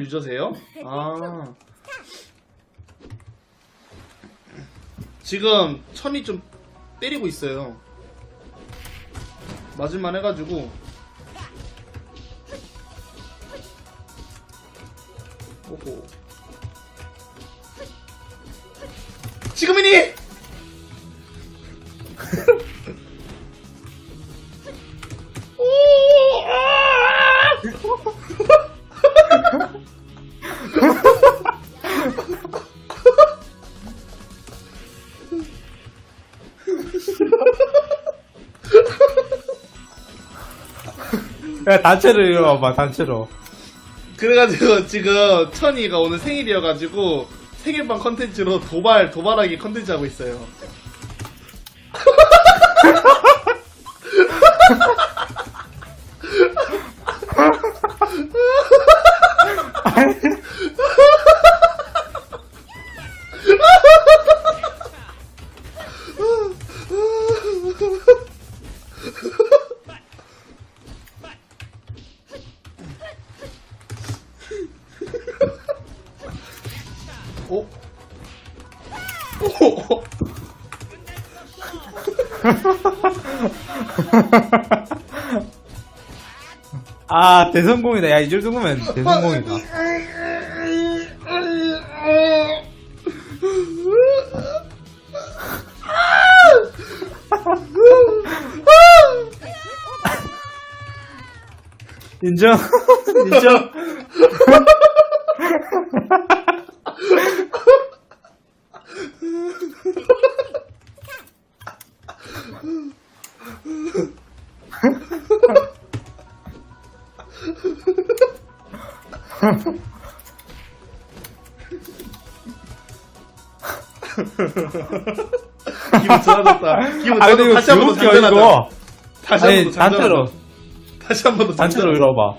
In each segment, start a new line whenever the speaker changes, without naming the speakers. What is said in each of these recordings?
유저세요? 아. 지금 천이 좀 때리고 있어요. 맞을만 해가지고. 오호. 지금이니!
야 단체로 일어나봐 단체로
그래가지고 지금 천이가 오늘 생일이어가지고 생일방 컨텐츠로 도발 도발하기 컨텐츠 하고 있어요. 어? 오?
아 대성공이다. 야 이 정도면 대성공이다. 인정. 인정
기분 좋아졌다. 기분
아
좋아졌다.
근데 이거
다시 한번 더.
이거
다시 한번
아니
더.
단체로
다시 한번 더
단체로. 일어봐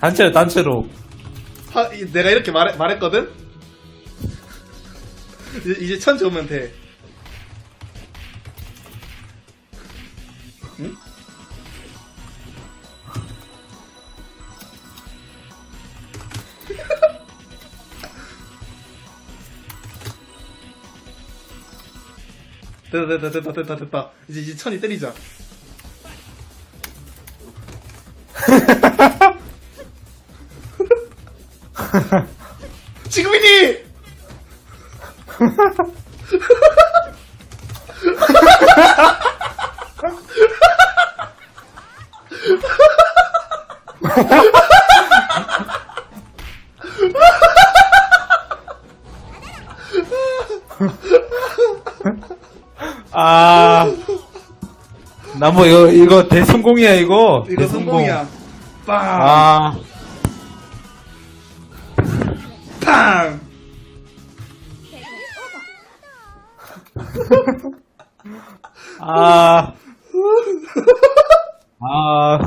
단체로 단체로
하, 이- 내가 이렇게 말, 말했거든? 이제, 이제 천 좋으면 돼. 응? 됐다, 됐다, 됐다, 됐다, 됐다. 이제, 이제 천이 때리자. 지금이니!
아. 나 뭐 이거 이거 대성공이야 이거.
이거. 성공이야. 빵!
아.
팡!
아. 아.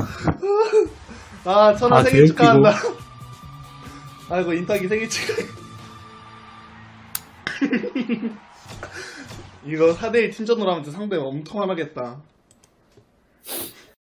아, 천아
아,
생일. 축하한다. 아이고, 인탁이 생일 축하해. 이거 4대1 팀전으로 하면 상대 엄청 화나겠다.